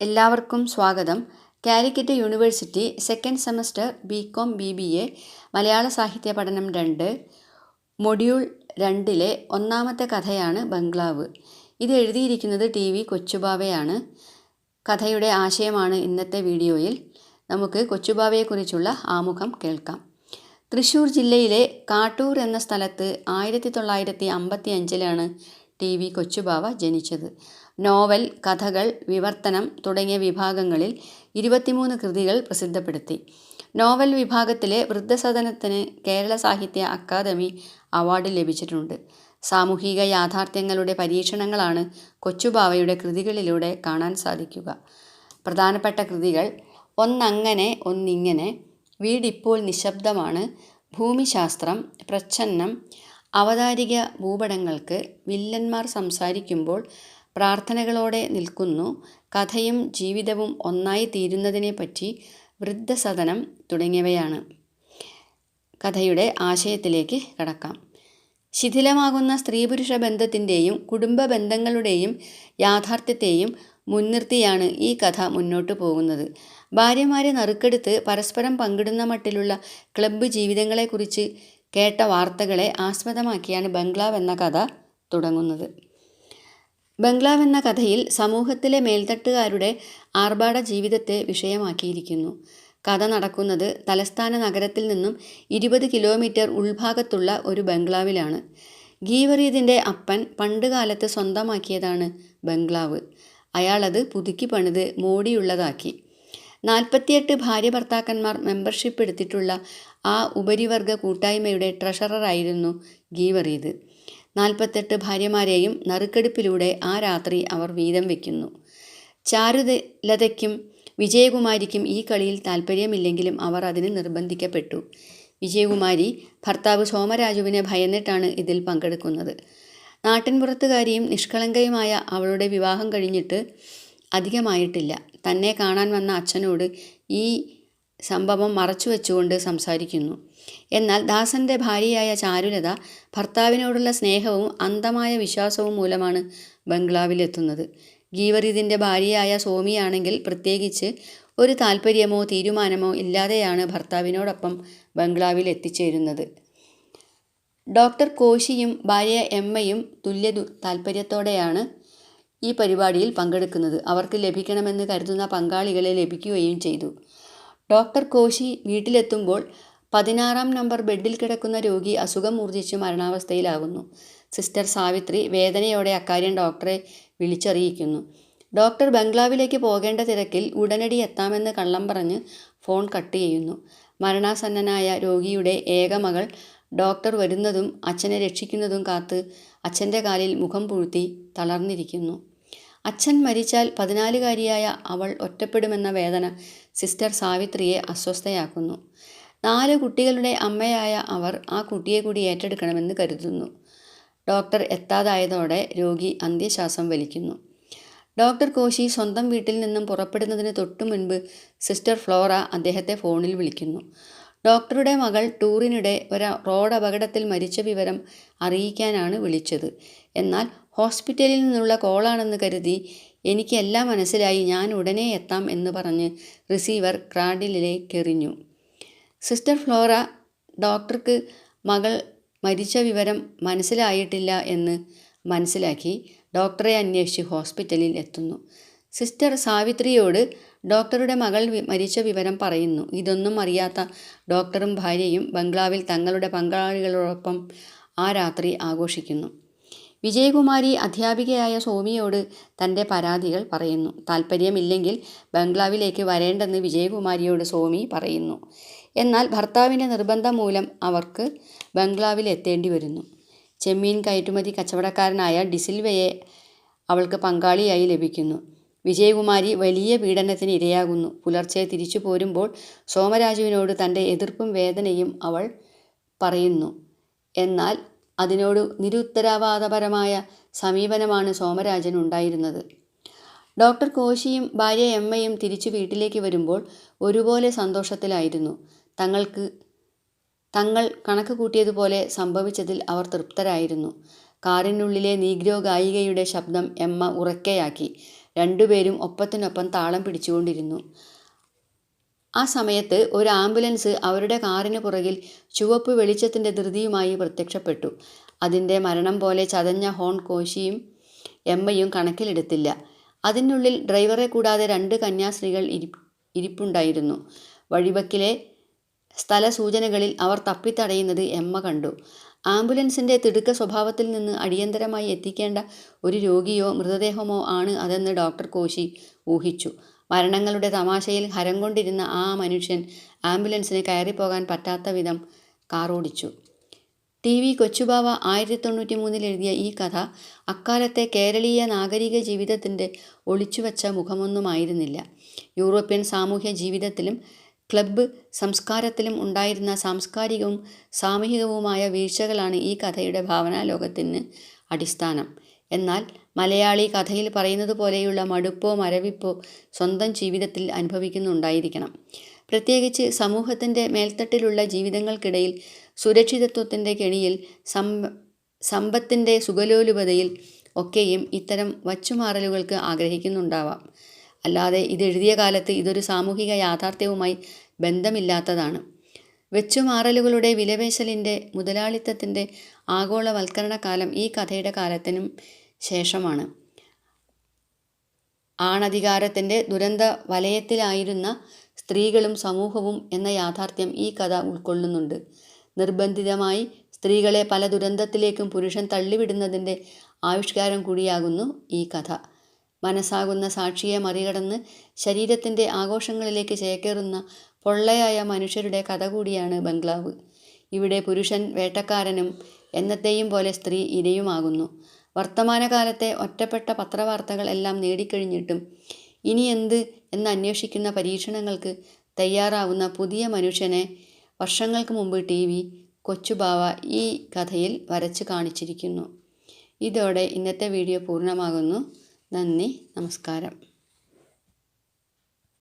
എല്ലാവർക്കും സ്വാഗതം. Calicut university second semester B com B B A മലയാള സാഹിത്യ പഠനം രണ്ട് മൊഡ്യൂൾ രണ്ടിലെ ഒന്നാമത്തെ കഥയാണ് ബംഗ്ലാവ്. ഇത് എഴുതിയിരിക്കുന്നത് ടി വി കൊച്ചുബാവയാണ്. കഥയുടെ ആശയമാണ് ഇന്നത്തെ വീഡിയോയിൽ. നമുക്ക് കൊച്ചുബാവയെക്കുറിച്ചുള്ള ആമുഖം കേൾക്കാം. തൃശ്ശൂർ ജില്ലയിലെ കാട്ടൂർ എന്ന സ്ഥലത്ത് ആയിരത്തി തൊള്ളായിരത്തി അമ്പത്തി അഞ്ചിലാണ് ടി വി കൊച്ചുബാവ ജനിച്ചത്. നോവൽ കഥകൾ വിവർത്തനം തുടങ്ങിയ വിഭാഗങ്ങളിൽ ഇരുപത്തിമൂന്ന് കൃതികൾ പ്രസിദ്ധപ്പെടുത്തി. നോവൽ വിഭാഗത്തിലെ വൃദ്ധസദനത്തിന് കേരള സാഹിത്യ അക്കാദമി അവാർഡ് ലഭിച്ചിട്ടുണ്ട്. സാമൂഹിക യാഥാർത്ഥ്യങ്ങളുടെ പരീക്ഷണങ്ങളാണ് കൊച്ചുബാവയുടെ കൃതികളിലൂടെ കാണാൻ സാധിക്കുക. പ്രധാനപ്പെട്ട കൃതികൾ ഒന്നങ്ങനെ ഒന്നിങ്ങനെ വീടിപ്പോൾ നിശബ്ദമാണ് ഭൂമിശാസ്ത്രം പ്രച്ഛന്നം അവതാരിക ഭൂപടങ്ങൾക്ക് വില്ലന്മാർ സംസാരിക്കുമ്പോൾ പ്രാർത്ഥനകളോടെ നിൽക്കുന്നു. കഥയും ജീവിതവും ഒന്നായി തീരുന്നതിനെപ്പറ്റി വൃദ്ധസദനം തുടങ്ങിയവയാണ്. കഥയുടെ ആശയത്തിലേക്ക് കടക്കാം. ശിഥിലമാകുന്ന സ്ത്രീ പുരുഷ ബന്ധത്തിന്റെയും കുടുംബ ബന്ധങ്ങളുടെയും യാഥാർത്ഥ്യത്തെയും മുൻനിർത്തിയാണ് ഈ കഥ മുന്നോട്ട് പോകുന്നത്. ഭാര്യമാരെ നറുക്കെടുത്ത് പരസ്പരം പങ്കിടുന്ന മട്ടിലുള്ള ക്ലബ്ബ് ജീവിതങ്ങളെക്കുറിച്ച് കേട്ട വാർത്തകളെ ആസ്പദമാക്കിയാണ് ബംഗ്ലാവ് എന്ന കഥ തുടങ്ങുന്നത്. ബംഗ്ലാവ് എന്ന കഥയിൽ സമൂഹത്തിലെ മേൽത്തട്ടുകാരുടെ ആർഭാട ജീവിതത്തെ വിഷയമാക്കിയിരിക്കുന്നു. കഥ നടക്കുന്നത് തലസ്ഥാന നഗരത്തിൽ നിന്നും ഇരുപത് കിലോമീറ്റർ ഉൾഭാഗത്തുള്ള ഒരു ബംഗ്ലാവിലാണ്. ഗീവറീദിന്റെ അപ്പൻ പണ്ടുകാലത്ത് സ്വന്തമാക്കിയതാണ് ബംഗ്ലാവ്. അയാളത് പുതുക്കി പണിത് മോടിയുള്ളതാക്കി. നാൽപ്പത്തിയെട്ട് ഭാര്യ ഭർത്താക്കന്മാർ മെമ്പർഷിപ്പ് എടുത്തിട്ടുള്ള ആ ഉപരിവർഗ കൂട്ടായ്മയുടെ ട്രഷററായിരുന്നു ഗീവറീത്. നാൽപ്പത്തെട്ട് ഭാര്യമാരെയും നറുക്കെടുപ്പിലൂടെ ആ രാത്രി അവർ വീതം വയ്ക്കുന്നു ചാരുലതയ്ക്കും വിജയകുമാരിക്കും ഈ കളിയിൽ താല്പര്യമില്ലെങ്കിലും അവർ അതിന് നിർബന്ധിക്കപ്പെട്ടു. വിജയകുമാരി ഭർത്താവ് സോമരാജുവിനെ ഭയന്നിട്ടാണ് ഇതിൽ പങ്കെടുക്കുന്നത്. നാട്ടിൻപുറത്തുകാരിയും നിഷ്കളങ്കയുമായ അവളുടെ വിവാഹം കഴിഞ്ഞിട്ട് അധികമായിട്ടില്ല. തന്നെ കാണാൻ വന്ന അച്ഛനോട് ഈ സംഭവം മറച്ചു വെച്ചുകൊണ്ട് സംസാരിക്കുന്നു. എന്നാൽ ദാസന്റെ ഭാര്യയായ ചാരുലത ഭർത്താവിനോടുള്ള സ്നേഹവും അന്ധമായ വിശ്വാസവും മൂലമാണ് ബംഗ്ലാവിലെത്തുന്നത്. ഗീവറിദിന്റെ ഭാര്യയായ സോമിയാണെങ്കിൽ പ്രത്യേകിച്ച് ഒരു താല്പര്യമോ തീരുമാനമോ ഇല്ലാതെയാണ് ഭർത്താവിനോടൊപ്പം ബംഗ്ലാവിൽ എത്തിച്ചേരുന്നത് ഡോക്ടർ കോശിയും ഭാര്യ എമ്മയും തുല്യ താല്പര്യത്തോടെയാണ് ഈ പരിപാടിയിൽ പങ്കെടുക്കുന്നത് അവർക്ക് ലഭിക്കണമെന്ന് കരുതുന്ന പങ്കാളികളെ ലഭിക്കുകയും ചെയ്തു. ഡോക്ടർ കോശി വീട്ടിലെത്തുമ്പോൾ പതിനാറാം നമ്പർ ബെഡിൽ കിടക്കുന്ന രോഗി അസുഖം മൂർജിച്ച് മരണാവസ്ഥയിലാകുന്നു. സിസ്റ്റർ സാവിത്രി വേദനയോടെ അക്കാര്യം ഡോക്ടറെ വിളിച്ചറിയിക്കുന്നു. ഡോക്ടർ ബംഗ്ലാവിലേക്ക് പോകേണ്ട തിരക്കിൽ ഉടനടി എത്താമെന്ന് കള്ളം പറഞ്ഞ് ഫോൺ കട്ട് ചെയ്യുന്നു. മരണാസന്നനായ രോഗിയുടെ ഏക മകൾ ഡോക്ടർ വരുന്നതും അച്ഛനെ രക്ഷിക്കുന്നതും കാത്ത് അച്ഛന്റെ കാലിൽ മുഖം പൂഴ്ത്തി തളർന്നിരിക്കുന്നു. അച്ഛൻ മരിച്ചാൽ പതിനാലുകാരിയായ അവൾ ഒറ്റപ്പെടുമെന്ന വേദന സിസ്റ്റർ സാവിത്രിയെ അസ്വസ്ഥയാക്കുന്നു. നാല് കുട്ടികളുടെ അമ്മയായ അവർ ആ കുട്ടിയെ കൂടി ഏറ്റെടുക്കണമെന്ന് കരുതുന്നു. ഡോക്ടർ എത്താതായതോടെ രോഗി അന്ത്യശ്വാസം വലിക്കുന്നു. ഡോക്ടർ കോശി സ്വന്തം വീട്ടിൽ നിന്നും പുറപ്പെടുന്നതിന് തൊട്ടു മുൻപ് സിസ്റ്റർ ഫ്ലോറ അദ്ദേഹത്തെ ഫോണിൽ വിളിക്കുന്നു. ഡോക്ടറുടെ മകൾ ടൂറിനിടെ ഒരു റോഡ് അപകടത്തിൽ മരിച്ച വിവരം അറിയിക്കാനാണ് വിളിച്ചത്. എന്നാൽ ഹോസ്പിറ്റലിൽ നിന്നുള്ള കോളാണെന്ന് കരുതി എനിക്കെല്ലാം മനസ്സിലായി ഞാൻ ഉടനെ എത്താം എന്ന് പറഞ്ഞ് റിസീവർ ക്രാഡിലേക്കെറിഞ്ഞു സിസ്റ്റർ ഫ്ലോറ ഡോക്ടർക്ക് മകൾ മരിച്ച വിവരം മനസ്സിലായിട്ടില്ല എന്ന് മനസ്സിലാക്കി ഡോക്ടറെ അന്വേഷിച്ച് ഹോസ്പിറ്റലിൽ എത്തുന്നു. സിസ്റ്റർ സാവിത്രിയോട് ഡോക്ടറുടെ മകൾ മരിച്ച വിവരം പറയുന്നു. ഇതൊന്നും അറിയാത്ത ഡോക്ടറും ഭാര്യയും ബംഗ്ലാവിൽ തങ്ങളുടെ പങ്കാളികളോടൊപ്പം ആ രാത്രി ആഘോഷിക്കുന്നു. വിജയകുമാരി അധ്യാപികയായ സോമിയോട് തന്റെ പരാതികൾ പറയുന്നു. താല്പര്യമില്ലെങ്കിൽ ബംഗ്ലാവിലേക്ക് വരേണ്ടെന്ന് വിജയകുമാരിയോട് സോമി പറയുന്നു. എന്നാൽ ഭർത്താവിന്റെ നിർബന്ധം മൂലം അവർക്ക് ബംഗ്ലാവിൽ എത്തേണ്ടി വരുന്നു. ചെമ്മീൻ കയറ്റുമതി കച്ചവടക്കാരനായ ഡിസിൽവയെ അവൾക്ക് പങ്കാളിയായി ലഭിക്കുന്നു. വിജയകുമാരി വലിയ പീഡനത്തിന് ഇരയാകുന്നു. പുലർച്ചെ തിരിച്ചു പോരുമ്പോൾ സോമരാജുവിനോട് തന്റെ എതിർപ്പും വേദനയും അവൾ പറയുന്നു. എന്നാൽ അതിനോട് നിരുത്തരവാദപരമായ സമീപനമാണ് സോമരാജൻ ഉണ്ടായിരുന്നത്. ഡോക്ടർ കോശിയും ഭാര്യ എമ്മയും തിരിച്ചു വീട്ടിലേക്ക് വരുമ്പോൾ ഒരുപോലെ സന്തോഷത്തിലായിരുന്നു. തങ്ങൾക്ക് തങ്ങൾ കണക്ക് കൂട്ടിയതുപോലെ സംഭവിച്ചതിൽ അവർ തൃപ്തരായിരുന്നു. കാറിനുള്ളിലെ നീഗ്രോ ഗായികയുടെ ശബ്ദം എമ്മ ഉറക്കെയാക്കി. രണ്ടുപേരും ഒപ്പത്തിനൊപ്പം താളം പിടിച്ചുകൊണ്ടിരുന്നു. ആ സമയത്ത് ഒരു ആംബുലൻസ് അവരുടെ കാറിന് പുറകിൽ ചുവപ്പ് വെളിച്ചത്തിന്റെ ധൃതിയുമായി പ്രത്യക്ഷപ്പെട്ടു. അതിന്റെ മരണം പോലെ ചതഞ്ഞ ഹോൺ കോശിയും എമ്മയും കണക്കിലെടുത്തില്ല. അതിനുള്ളിൽ ഡ്രൈവറെ കൂടാതെ രണ്ട് കന്യാസ്ത്രീകൾ ഇരി ഇരിപ്പുണ്ടായിരുന്നു. വഴിവക്കിലെ സ്ഥല സൂചനകളിൽ അവർ തപ്പിത്തടയുന്നത് എമ്മ കണ്ടു. ആംബുലൻസിന്റെ തിടുക്ക സ്വഭാവത്തിൽ നിന്ന് അടിയന്തരമായി എത്തിക്കേണ്ട ഒരു രോഗിയോ മൃതദേഹമോ ആണ് അതെന്ന് ഡോക്ടർ കോശി ഊഹിച്ചു. മരണങ്ങളുടെ തമാശയിൽ ഹരം കൊണ്ടിരുന്ന ആ മനുഷ്യൻ ആംബുലൻസിന് കയറിപ്പോകാൻ പറ്റാത്ത വിധം കാറോടിച്ചു. ടി വി കൊച്ചുബാവ ആയിരത്തി തൊണ്ണൂറ്റി മൂന്നിൽ എഴുതിയ ഈ കഥ അക്കാലത്തെ കേരളീയ നാഗരിക ജീവിതത്തിന്റെ ഒളിച്ചുവച്ച മുഖമൊന്നുമായിരുന്നില്ല. യൂറോപ്യൻ സാമൂഹ്യ ജീവിതത്തിലും ക്ലബ്ബ് സംസ്കാരത്തിലും ഉണ്ടായിരുന്ന സാംസ്കാരികവും സാമൂഹികവുമായ വീഴ്ചകളാണ് ഈ കഥയുടെ ഭാവനാലോകത്തിന് അടിസ്ഥാനം. എന്നാൽ മലയാളി കഥയിൽ പറയുന്നത് പോലെയുള്ള മടുപ്പോ മരവിപ്പോ സ്വന്തം ജീവിതത്തിൽ അനുഭവിക്കുന്നുണ്ടായിരിക്കണം. പ്രത്യേകിച്ച് സമൂഹത്തിന്റെ മേൽത്തട്ടിലുള്ള ജീവിതങ്ങൾക്കിടയിൽ സുരക്ഷിതത്വത്തിന്റെ കെണിയിൽ സം സമ്പത്തിന്റെ സുഖലോലുപതയിൽ ഒക്കെയും ഇത്തരം വച്ചുമാറലുകൾക്ക് ആഗ്രഹിക്കുന്നുണ്ടാവാം. അല്ലാതെ ഇതെഴുതിയ കാലത്ത് ഇതൊരു സാമൂഹിക യാഥാർത്ഥ്യവുമായി ബന്ധമില്ലാത്തതാണ്. വെച്ചുമാറലുകളുടെ വിലപേശലിന്റെ മുതലാളിത്തത്തിന്റെ ആഗോളവൽക്കരണ കാലം ഈ കഥയുടെ കാലത്തിനും ശേഷമാണ്. ആണധികാരത്തിന്റെ ദുരന്ത വലയത്തിലായിരുന്ന സ്ത്രീകളും സമൂഹവും എന്ന യാഥാർത്ഥ്യം ഈ കഥ ഉൾക്കൊള്ളുന്നുണ്ട്. നിർബന്ധിതമായി സ്ത്രീകളെ പല ദുരന്തത്തിലേക്കും പുരുഷൻ തള്ളിവിടുന്നതിന്റെ ആവിഷ്കാരം കൂടിയാകുന്നു ഈ കഥ. മനസ്സാകുന്ന സാക്ഷിയെ മറികടന്ന് ശരീരത്തിന്റെ ആഘോഷങ്ങളിലേക്ക് ചേക്കേറുന്ന പൊള്ളയായ മനുഷ്യരുടെ കഥ കൂടിയാണ് ബംഗ്ലാവ്. ഇവിടെ പുരുഷൻ വേട്ടക്കാരനും എന്നത്തെയും പോലെ സ്ത്രീ ഇരയുമാകുന്നു. വർത്തമാനകാലത്തെ ഒറ്റപ്പെട്ട പത്രവാർത്തകൾ എല്ലാം നേടിക്കഴിഞ്ഞിട്ടും ഇനി എന്ത് എന്ന് അന്വേഷിക്കുന്ന പരീക്ഷണങ്ങൾക്ക് തയ്യാറാവുന്ന പുതിയ മനുഷ്യനെ വർഷങ്ങൾക്ക് മുമ്പ് ടി വി കൊച്ചുബാവ ഈ കഥയിൽ വരച്ച് കാണിച്ചിരിക്കുന്നു. ഇതോടെ ഇന്നത്തെ വീഡിയോ പൂർണമാകുന്നു. നന്ദി നമസ്കാരം.